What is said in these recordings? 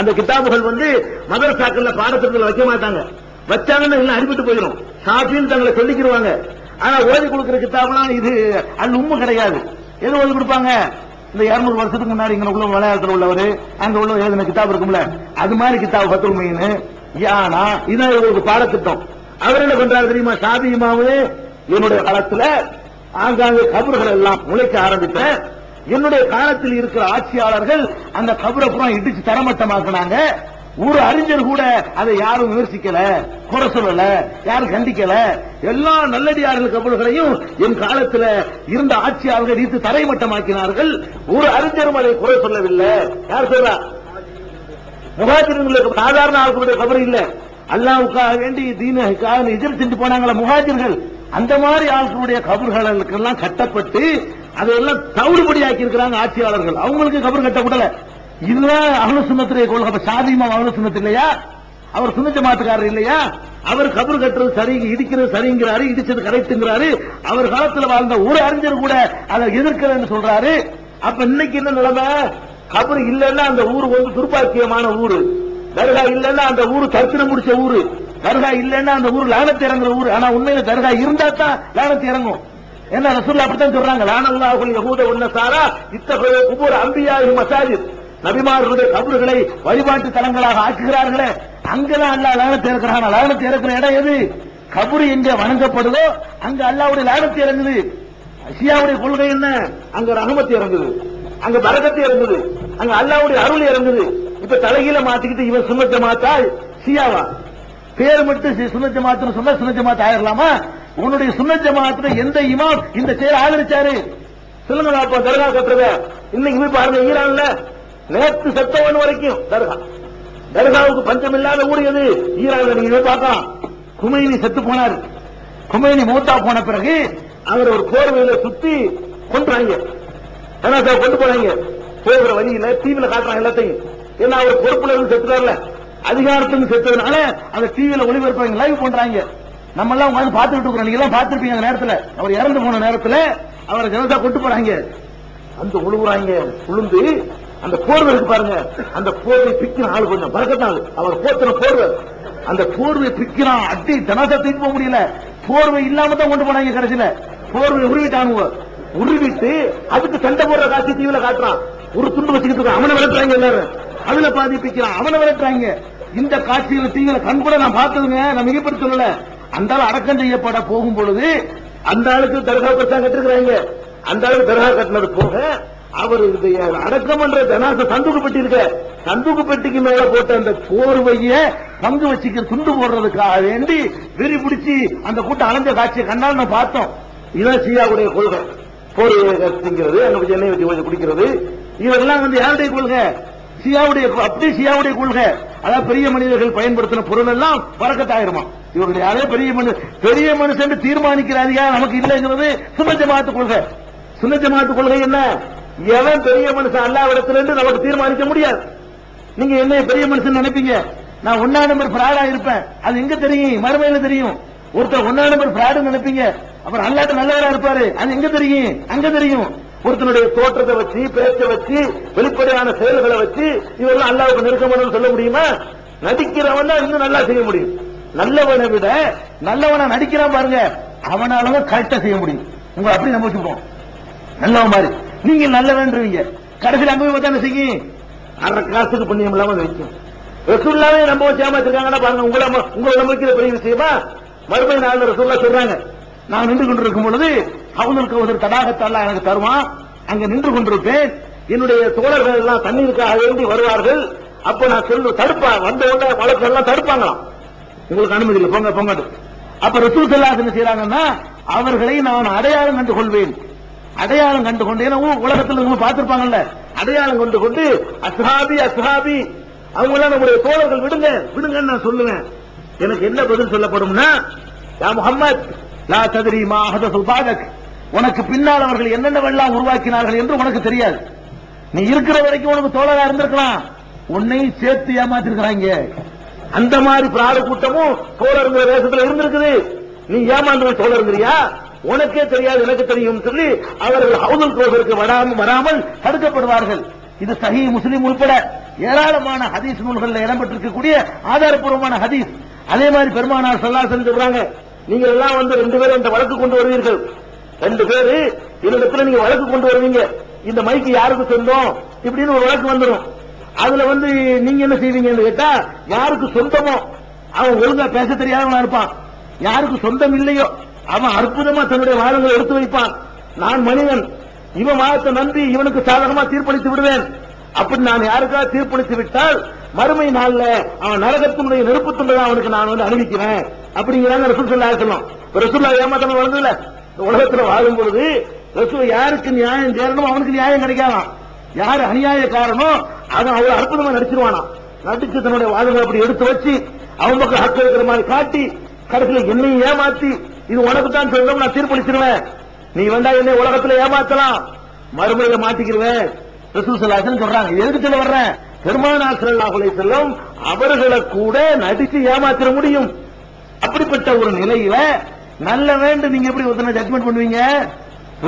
அந்த கிதாபுகள் வந்து மதரசாக்கள்ல பாடத்திட்டத்தில் வைக்க மாட்டாங்க. வச்சாங்கன்னு எல்லாம் அனுப்பிட்டு போயிடும். ஷாஃபின்னு தங்களை சொல்லிக்கிடுவாங்க ஆனா ஓதி கொடுக்கிற கிதாபெல்லாம் இது அது உண்மை கிடையாது. எது ஓதி கொடுப்பாங்க? இந்த 200 வருஷத்துக்கு முன்னாடி இங்க உள்ள மலையாளத்துல உள்ளவர் அங்க உள்ள எழுதின கிதாப் இருக்கும்ல அது மாதிரி கிதாப் பத்துல் மீன் யானா இதான் இவங்களுக்கு பாடத்திட்டம். அவர் என்ன பண்றாரு தெரியுமா? ஷாபி என்னுடைய காலத்துல ஆங்காங்க கபறுகள் எல்லாம் முளைக்க ஆரம்பித்தேன் என்னுடைய காலத்தில் இருக்கிற ஆட்சியாளர்கள் அந்த கபரை புறம் இடிச்சு தரமட்டமாக்குனாங்க. ஒரு அறிஞர் கூட அதை யாரும் விமர்சிக்கல குறை சொல்லல யாரும் கண்டிக்கல. எல்லா நல்லடியார்கள் கபல்களையும் என் காலத்துல இருந்த ஆட்சியாளர்கள் இடித்து தரைமட்டமாக்கினார்கள். ஒரு அறிஞரும் அதை குறை சொல்லவில்லை. யார் சொல்றா? முகாஜிர்களுக்கு சாதாரண ஆளுக்குடைய கபர் இல்ல. அல்லாவுக்காக வேண்டி தீனுக்காக எதிர் செஞ்சு போனாங்களா முகாஜிர்கள். அந்த மாதிரி ஆட்களுடைய கபர்களுக்கெல்லாம் கட்டப்பட்டு அதெல்லாம் தவிடுபடி ஆக்கி இருக்கிறாங்க ஆட்சியாளர்கள். அவங்களுக்கு கபர் கட்டப்படல இதுதான் அவள சுண்ணத்துடைய கொள்கை அப்ப சாதிமா அவள சுண்ணத்து இல்லையா? அவர் சுண்ண ஜமாத்துக்காரர் இல்லையா? அவர் கபர் கட்டுறது சரி இடிக்கிறது சரிங்கிறாரு இடிச்சது கரெக்ட்ங்கிறாரு அவர் காலத்துல வாழ்ந்த ஒரு அறிஞர் கூட அதை எதிர்க்கிறேன்னு சொல்றாரு. அப்ப இன்னைக்கு என்ன நிலைமை? கபர் இல்லைன்னா அந்த ஊர் வந்து துர்பாக்கியமான ஊரு. தர்கா இல்லைன்னா அந்த ஊரு தரிசனம் முடிச்ச ஊரு. தர்கா இல்லைன்னா அந்த ஊர் லானத்து இறங்குற ஊர். ஆனா உண்மையில தர்கா இருந்தா தான் லானத்து இறங்கும். என்ன ரசூல்லா அப்படித்தான் சொல்றாங்க? லானல்லாஹுல் யஹூத உன்னசாரா இத்தகைய குபூர் அம்பியாஹி மசாஜித் நபிமார்களுடைய கபறுகளை வழிபாட்டு தலங்களாக ஆக்குகிறார்களே. அங்கதான் அல்லாஹ் லானத்தை இறக்குறான். லானத்தை இறக்குற இடம் எது? கபரு எங்க வணங்கப்படுதோ அங்க அல்லாவுடைய லானத்தை இறங்குது. ஷியாவுடைய கொள்கை என்ன? அங்க ரஹமத்து இறங்குது. அங்க பரகத்து இறங்குது. அங்க அல்லாவுடைய அருள் இறங்குது. இப்ப தலைகீழ மாத்திக்கிட்டு இவன் சுண்ணத்தை மாத்தா சியாவா பேர் மட்டும் சி- சுன்னத் சொன்னா சுன்னத் மாத்த ஆயிரலாமா? உன்னுடைய சுன்னத் ஜமாத்துல எந்த இமாம் இந்த செயல் ஆதரிச்சாரு? சொல்லுங்க அப்ப தர்கா கட்டுறத. இன்னைக்கு போய் பாருங்க ஈரான்ல நேற்று செத்தவன் வரைக்கும் தர்கா. தர்காவுக்கு பஞ்சம் இல்லாத ஊர் எது? ஈரான்ல நீங்க போய் பார்க்கலாம் குமைனி செத்து போனார். குமைனி மூத்தா போன பிறகு அவர் ஒரு போர்வையில சுத்தி கொண்டுறாங்க கொண்டு போறாங்க போகிற வழியில டிவியில காட்டுறாங்க எல்லாத்தையும். ஏன்னா அவர் பொறுப்புல இருந்து செத்துறாருல அதிகாரத்துக்கு செத்ததுனால அந்த டிவியில ஒளிபரப்பாங்க லைவ் பண்றாங்க. நம்ம எல்லாம் உட்காந்து பார்த்துட்டு இருக்கிறோம். நீங்க எல்லாம் பார்த்திருப்பீங்க அந்த நேரத்துல. அவர் இறந்து போன நேரத்துல அவரை ஜனதா கொண்டு போறாங்க. அந்த உழுவுறாங்க உளுந்து அந்த போர்வை இருக்கு பாருங்க. அந்த போர்வை பிக்கிற ஆள் கொஞ்சம் பறக்கத்தான் அவர் போத்தின போர்வை. அந்த போர்வை பிக்கிறான் அடி ஜனதா தூக்கி போக முடியல. போர்வை இல்லாம தான் கொண்டு போனாங்க கடைசியில. போர்வை உருவிட்டானுங்க உருவிட்டு அதுக்கு சண்டை போடுற காட்சி தீவில காட்டுறான். ஒரு துண்டு வச்சுக்கிட்டு இருக்கான். அவனை விளக்குறாங்க எல்லாரும். அதுல பாதி பிக்கிறான் அவனை விளக்குறாங்க இந்த காட்சியில டிவில கண் கூட நான் பார்த்ததுங்க. நான் மிகப்படி சொல்லல அந்த ஆள் அடக்கம் செய்யப்பட போகும் பொழுது அந்த ஆளுக்கு தர்கா பிரச்சனை கட்டிருக்கிறாங்க. அந்த ஆளுக்கு தர்கா கட்டினது போக அவர் அடக்கம் என்ற ஜனாச சந்துக்கு பெட்டி இருக்க சந்துக்கு பெட்டிக்கு மேல போட்ட அந்த போர்வைய பங்கு வச்சுக்க துண்டு போடுறதுக்காக வேண்டி வெறி பிடிச்சி அந்த கூட்டம் அலைஞ்ச காட்சியை கண்ணால் நான் பார்த்தோம். இதான் சீயாவுடைய கொள்கை. போர்வையை கட்டிங்கிறது அங்க சென்னை வச்சு கொஞ்சம் குடிக்கிறது. இவரெல்லாம் வந்து யாருடைய கொள்கை? சியாவுடைய அப்படி சியாவுடைய கொள்கை. அதாவது பெரிய மனிதர்கள் பயன்படுத்தின பொருள் எல்லாம் பறக்கத்தாயிருமா இவர்கள் யாரே பெரிய மனுஷன் பெரிய மனுஷன் தீர்மானிக்கிற நமக்கு இல்லைங்கிறது சுன்ன ஜமாத்து கொள்கை. சுன்ன ஜமாத்து கொள்கை என்ன? எவன் பெரிய மனுஷன் அல்லாவிடத்துல இருந்து நமக்கு தீர்மானிக்க முடியாது. நீங்க என்ன பெரிய மனுஷன் நினைப்பீங்க? நான் ஒன்னா நம்பர் பிராடா இருப்பேன் அது எங்க தெரியும்? மறுமையில தெரியும். ஒருத்தர் ஒன்னா நம்பர் பிராடு நினைப்பீங்க. அப்புறம் அல்லாட்ட நல்லவரா இருப்பாரு. அது எங்க தெரியும்? அங்க தெரியும். ஒருத்தனுடைய தோற்றத்தை வச்சு பேச்சை வச்சு வெளிப்படையான செயல்களை வச்சு இவரெல்லாம் அல்லாவுக்கு நெருக்கமானு சொல்ல முடியுமா? நடிக்கிறவன் தான் இன்னும் நல்லா செய்ய முடியும். நல்லவனை விட நல்லவனா நடிக்கிறான் பாருங்க. அவனாலதான் கரெக்டா செய்ய முடியும். உங்க அப்படி நம்ம வச்சுப்போம் நல்லவன் மாதிரி நீங்க நல்லவன்றீங்க. கடைசியில் அங்கே பார்த்தா என்ன செய்யும் அரை காசுக்கு புண்ணியம் இல்லாம வைக்கும். ரசூல்லாவே நம்ப வச்சு ஏமாத்திருக்காங்கன்னா பாருங்க உங்களை உங்களை நம்பிக்கிற பெரிய விஷயமா மறுபடி நாலு ரசூல்லா சொல்றாங்க. நான் நின்று கொண்டிருக்கும் பொழுது அவங்களுக்கு ஒரு தடாகத்தால எனக்கு தருவான். அங்க நின்று கொண்டிருப்பேன். என்னுடைய தோழர்கள் எல்லாம் தண்ணீருக்காக வேண்டி வருவார்கள். அப்ப நான் சொல்லு தடுப்பா. வந்த உடனே வழக்கு தடுப்பாங்களாம். உங்களுக்கு அனுமதி இல்லை. போங்க போங்க. அப்ப ரசூல் சல்லாஸ் என்ன செய்யறாங்கன்னா அவர்களை நான் அடையாளம் கண்டு கொள்வேன். அடையாளம் கண்டு கொண்டு ஏன்னா உலகத்தில் உலகத்துல பார்த்திருப்பாங்கல்ல. அடையாளம் கொண்டு கொண்டு அஸ்ஹாபி அஸ்ஹாபி அவங்க எல்லாம் நம்முடைய தோழர்கள் விடுங்க விடுங்கன்னு நான் சொல்லுவேன். எனக்கு என்ன பதில் சொல்லப்படும்னா யா முஹம்மத் லா தத்ரி மா சுபாதக் உனக்கு பின்னால் அவர்கள் என்னென்னவெல்லாம் உருவாக்கினார்கள் என்று உனக்கு தெரியாது. நீ இருக்கிற வரைக்கும் உனக்கு தோழரா இருந்திருக்கலாம். உன்னையும் சேர்த்து ஏமாத்திருக்கிறாங்க. அந்த மாதிரி பிராட கூட்டமும் தோழருங்கிற வேஷத்துல இருந்திருக்குது. நீ ஏமாந்து தோழருங்கிறியா? உனக்கே தெரியாது எனக்கு தெரியும் சொல்லி அவர்கள் ஹவுதல் கோவிற்கு வராமல் வராமல் தடுக்கப்படுவார்கள். இது சஹி முஸ்லீம் உள்பட ஏராளமான ஹதீஸ் நூல்களில் இடம்பெற்றிருக்கக்கூடிய ஆதாரப்பூர்வமான ஹதீஸ். அதே மாதிரி பெருமானார் சல்லாசன் சொல்றாங்க நீங்க எல்லாம் வந்து ரெண்டு பேரும் இந்த வழக்கு கொண்டு வருவீர்கள். ரெண்டு பேரு என்னிடத்துல நீங்க வழக்கு கொண்டு வருவீங்க. இந்த மைக்கு யாருக்கு சொந்தம்? இப்படின்னு ஒரு வழக்கு வந்துடும் அதுல வந்து நீங்க என்ன செய்வீங்கன்னு கேட்டா யாருக்கு சொந்தமோ அவன் ஒழுங்கா பேச தெரியாதவனா இருப்பான். யாருக்கு சொந்தம் இல்லையோ அவன் அற்புதமா தன்னுடைய வாதங்களை எடுத்து வைப்பான். நான் மனிதன் இவன் வாதத்தை நம்பி இவனுக்கு சாதகமா தீர்ப்பளித்து விடுவேன். அப்படி நான் யாருக்காக தீர்ப்பளித்து விட்டால் மறுமை நாள்ல அவன் நரகத்தினுடைய நெருப்பு துண்டை அவனுக்கு நான் வந்து அணிவிக்கிறேன். அப்படிங்கிறாங்க ரசூல் சொல்லா சொல்லணும் ரசூல்லா ஏமாத்தம் வளர்ந்ததுல? உலகத்துல வாழும் பொழுது ரசூல் யாருக்கு நியாயம் சேரணும் அவனுக்கு நியாயம் கிடைக்காதான். யாரு அநியாய காரணம் அவன் அவ்வளவு அற்புதமா நடிச்சிருவானா? நடிச்சு தன்னுடைய வாதங்களை அப்படி எடுத்து வச்சு அவன் பக்கம் ஹக்கு இருக்கிற மாதிரி காட்டி கடைசியில் என்னையும் ஏமாத்தி இது உனக்கு தான் சொந்தம் நான் தீர்ப்பளிச்சிருவேன் நீ வந்தா என்னை உலகத்துல ஏமாத்தலாம். மறுமுறையில மாட்டிக்கிருவேன். ரசூல் சொல்றாங்க எதுக்கு சொல்ல வர்றேன்? பெருமானார் ஸல்லல்லாஹு அலைஹி அவர்களை கூட நடிச்சு ஏமாத்திர முடியும். அப்படிப்பட்ட ஒரு நிலையில நல்ல வேண்டு நீங்க எப்படி ஒருத்தனை ஜட்மெண்ட் பண்ணுவீங்க?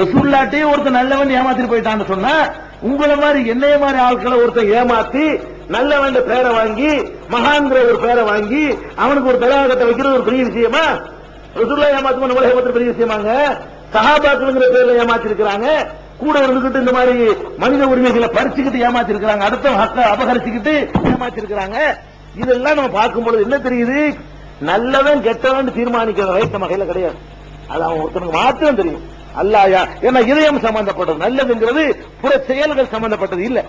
ரசூல்லாட்டையும் ஒருத்தன் நல்லவன் ஏமாத்திட்டு போயிட்டான்னு சொன்னா உங்களை மாதிரி என்னைய மாதிரி ஆட்களை ஒருத்தன் ஏமாத்தி நல்ல வேண்ட பேரை வாங்கி மகான்கிற ஒரு பேரை வாங்கி அவனுக்கு ஒரு தலாகத்தை வைக்கிறது ஒரு பெரிய விஷயமா? ரசூல்லா ஏமாத்து நம்மள ஏமாத்துற பெரிய விஷயமாங்க. சஹாபாக்களுங்கிற பேர்ல ஏமாத்திருக்கிறாங்க. கூட இருந்துகிட்டு இந்த மாதிரி மனித உரிமைகளை பறிச்சுக்கிட்டு ஏமாத்திருக்கிறாங்க. அடுத்த ஹக்க அபகரிச்சுக்கிட்டு ஏமாத்திருக்கிறாங்க. இதெல்லாம் நம்ம பார்க்கும்பொழுது என்ன தெரியுது? நல்லவன் கெட்டவன் தீர்மானிக்கிற ரைட் நம்ம கையில கிடையாது. அது அவன் ஒருத்தனுக்கு மாத்திரம் தெரியும். அல்லாயா ஏன்னா இதயம் சம்பந்தப்பட்டது. நல்லதுங்கிறது புற செயல்கள் சம்பந்தப்பட்டது இல்ல.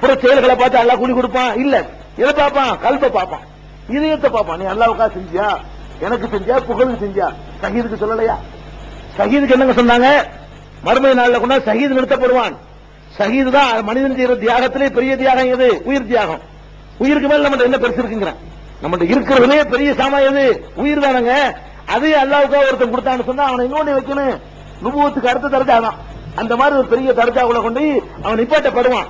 புற செயல்களை பார்த்து அல்லா கூலி கொடுப்பான்? இல்ல. எதை பார்ப்பான்? கல்ப பார்ப்பான். இதயத்தை பார்ப்பான். நீ அல்லாவுக்கா செஞ்சியா? எனக்கு செஞ்சியா? புகழுக்கு செஞ்சியா? சஹீதுக்கு சொல்லலையா? சஹீதுக்கு என்னங்க சொன்னாங்க? மறுமை நாள்ல கொண்டா சஹீது நிறுத்தப்படுவான். சஹீது தான் மனிதன் செய்யற தியாகத்திலே பெரிய தியாகம் எது? உயிர் தியாகம். உயிருக்கு மேல நம்ம என்ன பெருசு இருக்குங்கிறேன். நம்மகிட்ட இருக்கிறதுலே பெரிய சாமா எது? உயிர் தானங்க. அதே அல்லாவுக்கா ஒருத்தன் கொடுத்தான்னு சொன்னா அவனை இன்னொன்னு வைக்கணும்? நுபுவத்துக்கு அடுத்த தர்ஜா தான். அந்த மாதிரி ஒரு பெரிய தரஜாவுல கொண்டு போய் அவன் நிப்பாட்டப்படுவான்.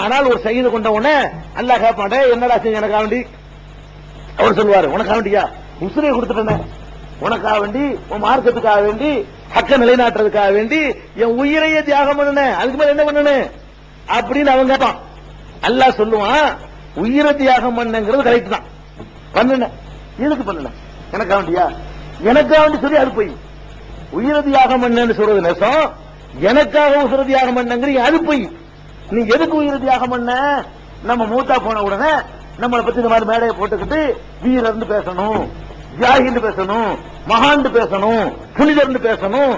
ஆனால் ஒரு சகித கொண்ட உடனே அல்லாஹ் கேட்பாண்டே என்னடா செய்ய எனக்கா வேண்டி? அவர் சொல்லுவாரு உனக்காக வேண்டியா? உசுரை கொடுத்துட்டேன். உனக்காக வேண்டி உன் மார்க்கத்துக்காக வேண்டி ஹக்க நிலைநாட்டுறதுக்காக வேண்டி என் உயிரையே தியாகம் பண்ணுனேன் அதுக்கு மேல என்ன பண்ணுனேன் அப்படின்னு அவன் கேட்பான் அல்லாஹ் சொல்லுவான் உயிரை தியாகம் பண்ணுங்கிறது கரெக்ட் தான். பண்ணுன. எதுக்கு பண்ணுன? எனக்காக வேண்டியா? எனக்காக வேண்டி சொல்லி அது போய் உயிரை தியாகம் பண்ணேன்னு சொல்றது நெசம். எனக்காக உசுர தியாகம் பண்ணங்கிறீங்க அது போய். நீ எதுக்கு உயிரதியாகம் பண்ண? நம்ம மூத்தா போன உடனே நம்மளை பத்தி இந்த மாதிரி மேடையை போட்டுக்கிட்டு வீரர்ந்து பேசணும் தியாகின்னு பேசணும் மகான்னு பேசணும் புனிதர்ந்து பேசணும்